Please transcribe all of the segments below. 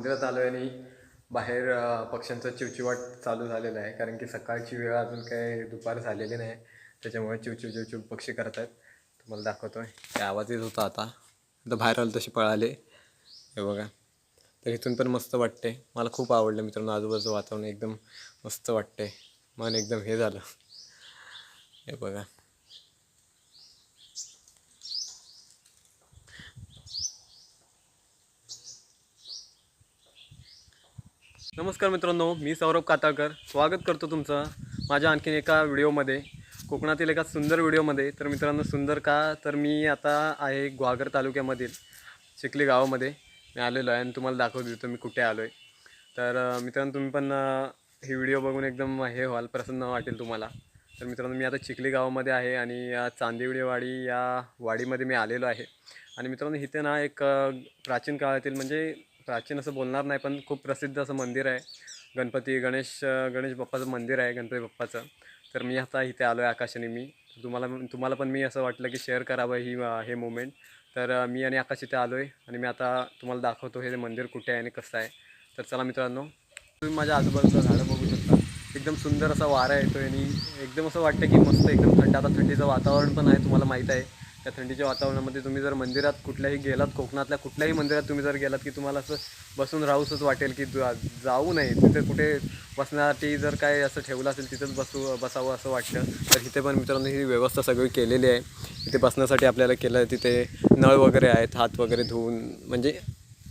मंदिरात आलो आहे आणि बाहेर पक्ष्यांचा चिवचिवाट चालू झालेला आहे. कारण की सकाळची वेळ अजून काही दुपार झालेली नाही. त्याच्यामुळे चिवचिव चिवचिव पक्षी करत आहेत तुम्हाला दाखवतो काय आवाज येत होता आता? आता बाहेर आलं तसे पळाले. हे बघा. तर इथून पण मस्त वाटते मला खूप आवडलं मित्रांनो आजूबाजूचं वातावरण एकदम मस्त वाटते मन एकदम हे झालं. हे बघा. नमस्कार मित्रांनो मी सौरभ काताळकर. स्वागत करतो तुमचं माझ्या आणखीन एका व्हिडिओमध्ये. कोकणातील एका सुंदर व्हिडिओमध्ये. तर मित्रांनो सुंदर का? तर मी आता आहे ग्वागर तालुक्यामधील चिखली गावामध्ये. मी आलेलो आहे आणि तुम्हाला दाखवू देतो मी कुठे आलो आहे तर मित्रांनो तुम्ही पण हे व्हिडिओ बघून एकदम हे व्हाल प्रसन्न वाटेल तुम्हाला. तर मित्रांनो मी आता चिखली गावामध्ये आहे आणि या चांदिवडी वाडी या वाडीमध्ये मी आलेलो आहे. आणि मित्रांनो इथे ना एक प्राचीन काळातील म्हणजे प्राचीन असं बोलणार नाही पण खूप प्रसिद्ध असं मंदिर आहे. गणपती गणेश गणेश बाप्पाचं मंदिर आहे गणपती बाप्पाचं. तर मी आता इथे आलो आहे आकाशाने मी. तुम्हाला तुम्हाला पण मी असं वाटलं की शेअर करावं ही हे मोमेंट तर मी आणि आकाश इथे आलो आहे आणि मी आता तुम्हाला दाखवतो हे मंदिर कुठे आहे आणि कसं आहे. तर चला मित्रांनो तुम्ही माझ्या आजूबाजूला झाडं बघू शकता. एकदम सुंदर असा वारा येतोय आणि एकदम असं वाटतं की मस्त एकदम थंड. आता थंडीचं वातावरण पण आहे तुम्हाला माहीत आहे. त्या थंडीच्या वातावरणामध्ये तुम्ही जर मंदिरात कुठल्याही गेलात कोकणातल्या कुठल्याही मंदिरात तुम्ही जर गेलात की तुम्हाला असं बसून राहूसच वाटेल की जा- जाऊ नये. तिथे कुठे बसण्यासाठी जर काय असं ठेवलं असेल तिथंच बसू बसावं असं वाटलं तर इथे पण मित्रांनो ही व्यवस्था सगळी केलेली आहे. इथे बसण्यासाठी आपल्याला केलं तिथे नळ वगैरे आहेत हात वगैरे धुवून म्हणजे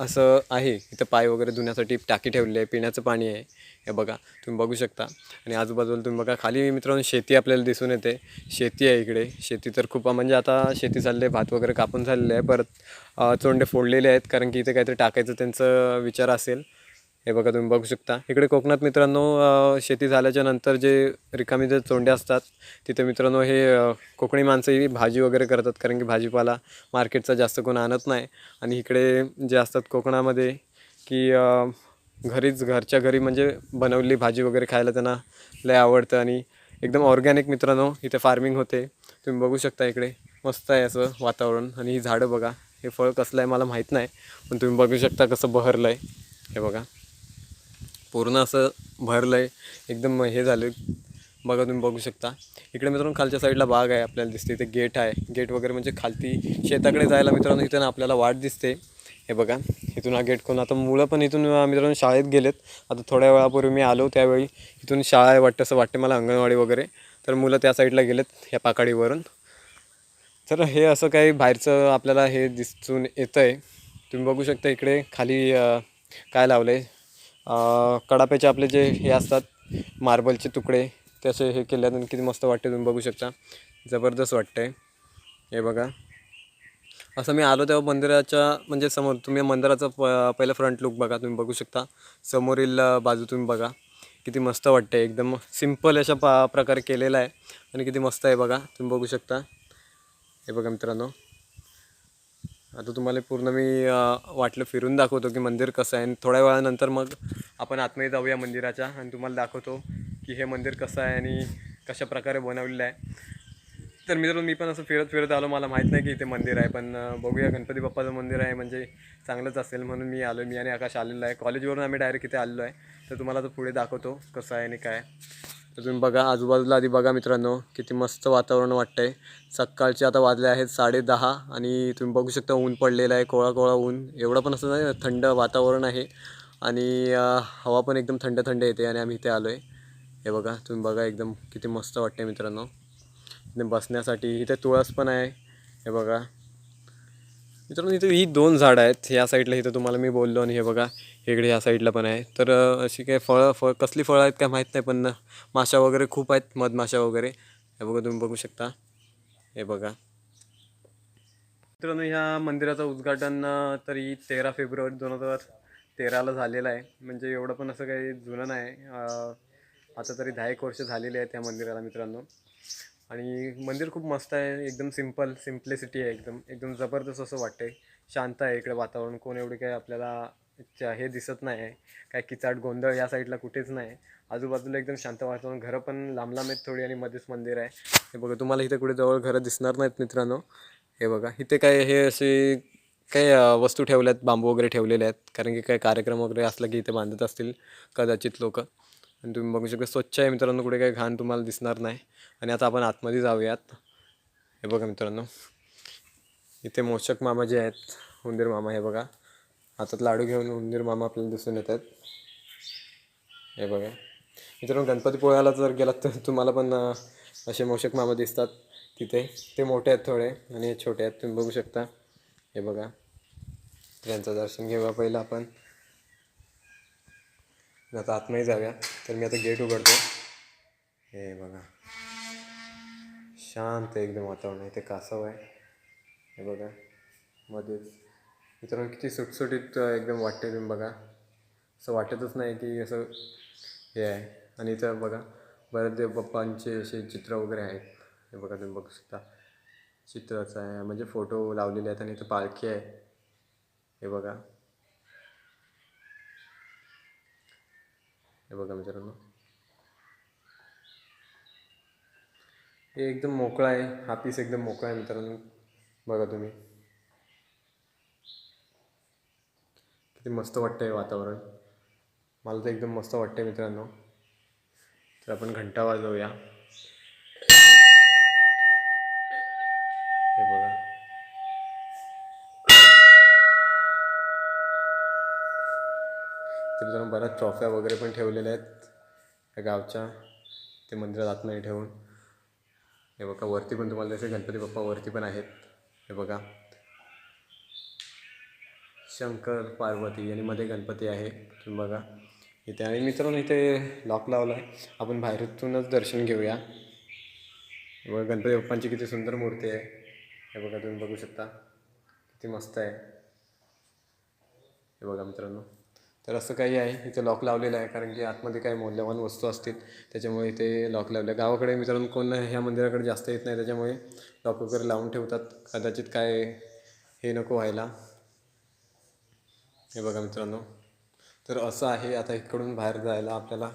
असं आहे. इथं पाय वगैरे धुण्यासाठी टाकी ठेवली आहे पिण्याचं पाणी आहे. हे बघा तुम्ही बघू शकता. आणि आजूबाजूला तुम्ही बघा खाली मित्रांनो शेती आपल्याला दिसून येते. शेती आहे इकडे. शेती तर खूप म्हणजे आता शेती चालली आहे भात वगैरे कापून झालेलं आहे. परत चोंडे फोडलेले आहेत कारण की इथे काहीतरी टाकायचं त्यांचं विचार असेल. हे बघा तुम्ही बघू शकता. इकडे कोकणात मित्रांनो शेती झाल्याच्यानंतर जे रिकामी जे चोंड्या असतात तिथे मित्रांनो हे कोकणी माणसंही भाजी वगैरे करतात कारण की भाजीपाला मार्केटचा जास्त कोण आणत नाही. आणि इकडे जे असतात कोकणामध्ये की घरीच घरच्या घरी म्हणजे बनवलेली भाजी वगैरे खायला त्यांना लय आवडतं. आणि एकदम ऑर्गॅनिक मित्रांनो इथे फार्मिंग होते. तुम्ही बघू शकता इकडे मस्त आहे असं वातावरण. आणि ही झाडं बघा हे फळ कसलं आहे मला माहीत नाही पण तुम्ही बघू शकता कसं बहरलं आहे हे बघा. पूर्ण असं भरलं आहे एकदम हे झालं. बघा तुम्ही बघू शकता. इकडे मित्रांनो खालच्या साईडला बाग आहे आपल्याला दिसते. इथे गेट आहे. गेट वगैरे म्हणजे खालती शेताकडे जायला मित्रांनो इथं आपल्याला वाट दिसते. हे बघा. इथून हा गेट कोण आता मुलं पण इथून मित्रांनो शाळेत गेलेत. आता थोड्या वेळापूर्वी मी आलो त्यावेळी इथून शाळा आहे वाटतं असं वाटते मला अंगणवाडी वगैरे. तर मुलं त्या साईडला गेलेत ह्या पाकाडीवरून. तर हे असं काही बाहेरचं आपल्याला हे दिसून येतं आहे तुम्ही बघू शकता इकडे खाली काय लावलं आहे कडाप्याचे आपले जे हे असतात मार्बलचे तुकडे तसे हे केल्यानंतर किती मस्त वाटते तुम्ही बघू शकता. जबरदस्त वाटते हे बघा. असं मी आलो तेव्हा मंदिराच्या म्हणजे समोर तुम्ही मंदिराचं प पहिलं फ्रंट लुक बघा तुम्ही बघू शकता. समोरील बाजू तुम्ही बघा. किती मस्त वाटते एकदम सिंपल अशा पा प्रकारे केलेलं आहे. आणि किती मस्त आहे बघा. तुम्ही बघू शकता. हे बघा मित्रांनो. आता तुम्हाला पूर्ण मी वाटलं फिरून दाखवतो की मंदिर कसं आहे. आणि थोड्या वेळानंतर मग आपण आतमध्ये जाऊया मंदिराच्या आणि तुम्हाला दाखवतो की हे मंदिर कसं आहे आणि कशा प्रकारे बनवलेलं आहे. तर मित्रांनो मी पण असं फिरत फिरत आलो. मला माहीत नाही की इथे मंदिर आहे पण बघूया. गणपती बाप्पाचं मंदिर आहे म्हणजे चांगलंच असेल म्हणून मी आलो मी आणि आकाश आलेलो आहे. कॉलेजवरून आम्ही डायरेक्ट इथे आलेलो आहे. तर तुम्हाला तो पुढे दाखवतो कसं आहे आणि काय. तर तुम्ही बघा आजूबाजूला आधी बघा मित्रांनो किती मस्त वातावरण वाटतंय. सकाळचे आता वाजले आहेत साडे दहा आणि तुम्ही बघू शकता ऊन पडलेलं आहे कोळा कोळा ऊन. एवढं पण असं नाही थंड वातावरण आहे. आणि हवा पण एकदम थंड थंड येते आणि आम्ही इथे आलो आहे हे बघा तुम्ही बघा एकदम किती मस्त वाटते मित्रांनो. इथे बसण्यासाठी इथे तुळस पण आहे. हे बघा. मित्रांनो इथे ही दोन झाडं आहेत. या साईडला इथं तुम्हाला मी बोललो आणि हे बघा इकडे ह्या साईडला पण आहे. तर अशी काही फळं फळ कसली फळं आहेत काय माहीत नाही पण माशा वगैरे खूप आहेत मधमाशा वगैरे. हे बघा तुम्ही बघू शकता. हे बघा. मित्रांनो ह्या मंदिराचं उद्घाटन तरी तेरा फेब्रुवारी दोन हजार तेराला झालेलं आहे. म्हणजे एवढं पण असं काही जुनं नाही. आता तरी दहा एक वर्ष झालेली आहे त्या मंदिराला मित्रांनो. आणि मंदिर खूप मस्त आहे. एकदम सिंपल सिम्प्लिसिटी आहे एकदम. एकदम जबरदस्त असं वाटतंय. शांत आहे इकडे वातावरण. कोण एवढी काही आपल्याला हे दिसत नाही आहे काय किचाट गोंधळ या साईडला कुठेच नाही आजूबाजूला एकदम शांत वातावरण घरं पण लांब लांब आहेत थोडी आणि मध्येच मंदिर आहे. हे बघा तुम्हाला इथे कुठे जवळ घरं दिसणार नाहीत मित्रांनो. हे बघा इथे काय हे असे काही वस्तू ठेवल्या आहेत बांबू वगैरे ठेवलेले आहेत. कारण की काही कार्यक्रम वगैरे असला की इथे बांधत असतील कदाचित लोक. आणि तुम्ही बघू शकता स्वच्छ आहे मित्रांनो कुठे काही घाण तुम्हाला दिसणार नाही. आणि आता आपण आतमध्ये जाऊयात. हे बघा मित्रांनो. इथे मोषक मामा जे आहेत उंदीर मामा हे बघा. हातात लाडू घेऊन उंदीर मामा आपल्याला दिसून येत आहेत. हे बघा. मित्रांनो गणपतीपुळ्याला जर गेलात तर तुम्हाला पण असे मोषक मामा दिसतात तिथे. ते मोठे आहेत थोडे आणि हे छोटे आहेत. तुम्ही बघू शकता. हे बघा. त्यांचं दर्शन घेऊया पहिलं आपण. आता आतमध्ये जाऊया. तर मी आता गेट उघडतो. हे बघा. शांत एकदम वातावरण आहे. ते कासव आहे. हे बघा. मध्येच. मित्रांनो किती सुटसुटीत एकदम वाटते तुम्ही बघा. असं वाटतच नाही की असं हे आहे. आणि इथं बघा बरेच बाप्पांचे असे चित्र वगैरे आहेत. हे बघा तुम्ही बघू शकता. चित्राचं आहे. म्हणजे फोटो लावलेले आहेत आणि इथं पालखी आहे. हे बघा. हे बघा मित्रांनो. हे एकदम मोकळा आहे. हा पीस एकदम मोकळा आहे मित्रांनो. बघा तुम्ही. किती मस्त वाटतंय वातावरण. मला तर एकदम मस्त वाटतंय मित्रांनो. तर आपण घंटा वाजवूया. हे बघा. तर मित्रांनो बऱ्याच ट्रॉफ्या वगैरे पण ठेवलेल्या आहेत. या गावच्या. ते मंदिरात आतमध्ये ठेवून. हे बघा वरती पण तुम्हाला जसे गणपती बाप्पा वरती पण आहेत. हे बघा. शंकर पार्वती आणि मध्ये गणपती आहे. तुम्ही बघा. इथे आणि मित्रांनो इथे लॉक लावला आहे. आपण बाहेरतूनच दर्शन घेऊया. बघा गणपती बाप्पांची किती सुंदर मूर्ती आहे. हे बघा तुम्ही बघू शकता. किती मस्त आहे. हे बघा मित्रांनो. तर असं काही आहे. इथे लॉक लावलेलं आहे कारण की आतमध्ये काही मौल्यवान वस्तू असतील. त्याच्यामुळे इथे लॉक लावलं. गावाकडे मित्रांनो कोण ह्या मंदिराकडे जास्त येत नाही. त्याच्यामुळे लॉक वगैरे लावून ठेवतात. कदाचित काय हे नको व्हायला. हे बघा मित्रांनो. तर असं आहे आता इकडून बाहेर जायला आपल्याला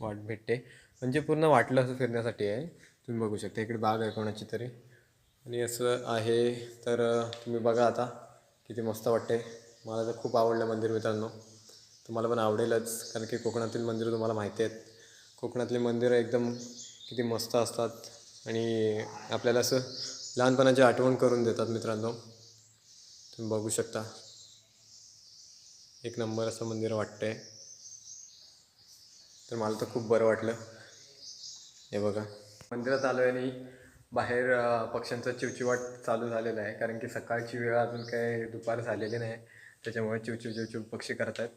वाट भेटते. म्हणजे पूर्ण वाटलं असं फिरण्यासाठी आहे. तुम्ही बघू शकता इकडे बाग आहे कोणाची तरी. आणि असं आहे तर तुम्ही बघा आता किती मस्त वाटते. मला तर खूप आवडलं मंदिर मित्रांनो. तुम्हाला पण आवडेलच कारण की कोकणातील मंदिरं तुम्हाला माहिती आहेत. कोकणातली मंदिरं एकदम किती मस्त असतात. आणि आपल्याला असं लहानपणाची आठवण करून देतात मित्रांनो. तुम्ही बघू शकता. एक नंबर असं मंदिर वाटतंय. तर मला तर खूप बरं वाटलं. हे बघा. मंदिरात आलो आणि बाहेर पक्ष्यांचा चिवचिवाट चालू झालेला आहे. कारण की सकाळची वेळ अजून काही दुपार झालेली नाही. त्याच्यामुळे चिवचिव चिवचिव पक्षी करत आहेत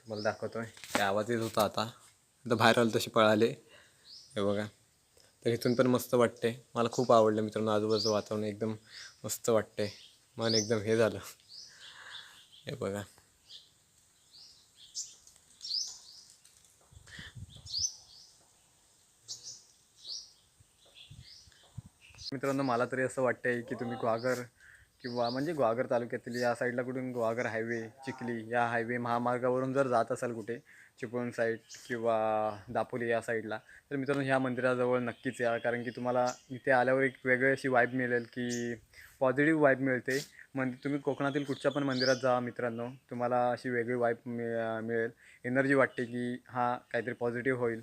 तुम्हाला दाखवतोय. ते आवाज येत होता आता? आता बाहेर आलं तसे पळाले. हे बघा. तर इथून पण मस्त वाटते मला खूप आवडलं मित्रांनो. आजूबाजूचं वातावरण एकदम मस्त वाटते मन एकदम हे झालं. हे बघा. मित्रांनो मला तरी असं वाटतंय की तुम्ही ग्वागर किंवा म्हणजे ग्वागर तालुक्यातील या साईडला कुठून ग्वागर हायवे चिखली या हायवे महामार्गावरून जर जात असाल कुठे चिपळूण साईड किंवा दापोली या साईडला तर मित्रांनो ह्या मंदिराजवळ नक्कीच या. कारण की तुम्हाला इथे आल्यावर एक वेगळी अशी वाईब मिळेल की पॉझिटिव्ह वाईब मिळते. मंदिर तुम्ही कोकणातील कुठच्या पण मंदिरात जा मित्रांनो तुम्हाला अशी वेगळी वाईब मिळेल. एनर्जी वाटते की हा काहीतरी पॉझिटिव्ह होईल.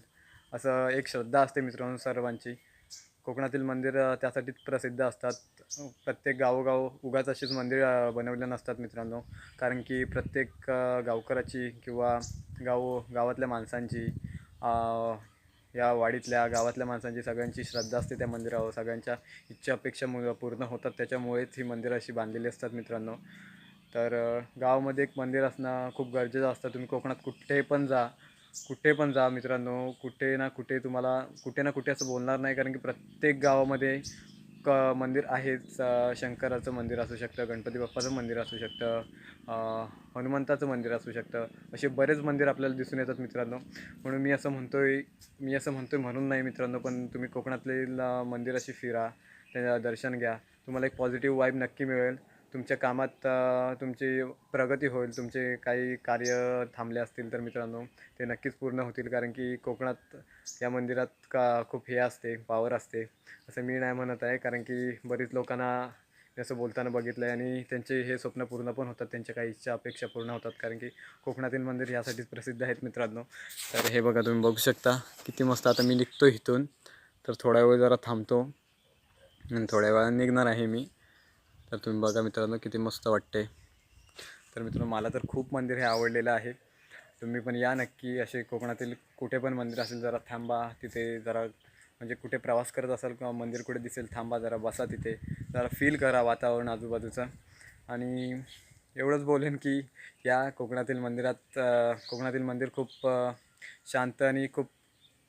असं एक श्रद्धा असते मित्रांनो सर्वांची. कोकणातील मंदिरं त्यासाठीच प्रसिद्ध असतात. प्रत्येक गावोगाव उगाच अशीच मंदिरं बनवले नसतात मित्रांनो. कारण की प्रत्येक गावकऱ्याची किंवा गाव गावातल्या माणसांची या वाडीतल्या गावातल्या माणसांची सगळ्यांची श्रद्धा असते त्या मंदिरावर. सगळ्यांच्या इच्छा अपेक्षा मु- पूर्ण होतात. त्याच्यामुळेच ही मंदिरं अशी बांधलेली असतात मित्रांनो. तर गावामध्ये एक मंदिर असणं खूप गरजेचं असतं. तुम्ही कोकणात कुठेही पण जा. कुठे पण जा मित्रांनो कुठे ना कुठे तुम्हाला कुठे ना कुठे असं बोलणार नाही कारण की प्रत्येक गावामध्ये क मंदिर आहेच शंकराचं मंदिर असू शकतं गणपती बाप्पाचं मंदिर असू शकतं हनुमंताचं मंदिर असू शकतं. असे बरेच मंदिर आपल्याला दिसून येतात मित्रांनो. म्हणून मी असं म्हणतो आहे मी असं म्हणतो आहे म्हणून नाही मित्रांनो पण तुम्ही कोकणातले मंदिर अशी फिरा त्याच्या दर्शन घ्या. तुम्हाला एक पॉझिटिव्ह वाईब नक्की मिळेल. तुमच्या कामात तुमची प्रगती होईल तुमचे काही कार्य थांबले असतील तर मित्रांनो ते नक्कीच पूर्ण होतील. कारण की कोकणात या मंदिरात का खूप हे असते पावर असते असं मी नाही म्हणत आहे. कारण की बरीच लोकांना असं बोलताना बघितलं आहे आणि त्यांचे हे स्वप्न पूर्ण पण होतात त्यांच्या काही इच्छा अपेक्षा पूर्ण होतात. कारण की कोकणातील मंदिर यासाठीच प्रसिद्ध आहेत मित्रांनो. तर हे बघा तुम्ही बघू शकता किती मस्त आता मी निघतो इथून. तर थोडा वेळ जरा थांबतो. आणि थोड्या वेळा निघणार आहे मी. तर तुम्ही बघा मित्रांनो किती मस्त वाटते तर मित्रांनो मला तर खूप मंदिर हे आवडलेलं आहे. तुम्ही पण या नक्की. असे कोकणातील कुठे पण मंदिर असेल जरा थांबा. तिथे जरा म्हणजे कुठे प्रवास करत असाल किंवा मंदिर कुठे दिसेल थांबा जरा बसा तिथे. जरा फील करा वातावरण आजूबाजूचं. आणि एवढंच बोलेन की या कोकणातील मंदिरात कोकणातील मंदिर खूप शांत आणि खूप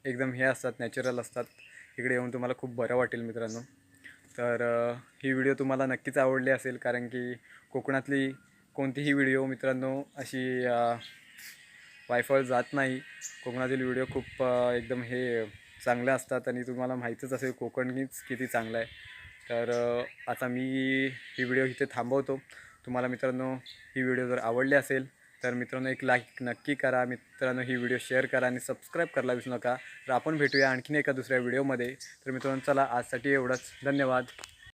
एकदम हे असतात नॅचरल असतात. इकडे येऊन तुम्हाला खूप बरं वाटेल मित्रांनो. तर ही व्हिडिओ तुम्हाला नक्कीच आवडली असेल कारण की कोकणातली कोणतीही व्हिडिओ मित्रांनो अशी वायफळ जात नाही. कोकणातील व्हिडिओ खूप एकदम हे चांगले असतात आणि तुम्हाला माहीतच असेल कोकणीच किती चांगलं आहे. तर आता मी ही व्हिडिओ इथे थांबवतो. तुम्हाला मित्रांनो ही व्हिडिओ जर आवडली असेल तर मित्रांनो एक लाईक नक्की करा. मित्रांनो ही व्हिडिओ शेअर करा आणि सबस्क्राईब करायला विसरू नका. तर आपण भेटूया आणखीन एका दुसऱ्या व्हिडिओमध्ये तर मित्रांनो चला आजसाठी एवढंच. धन्यवाद.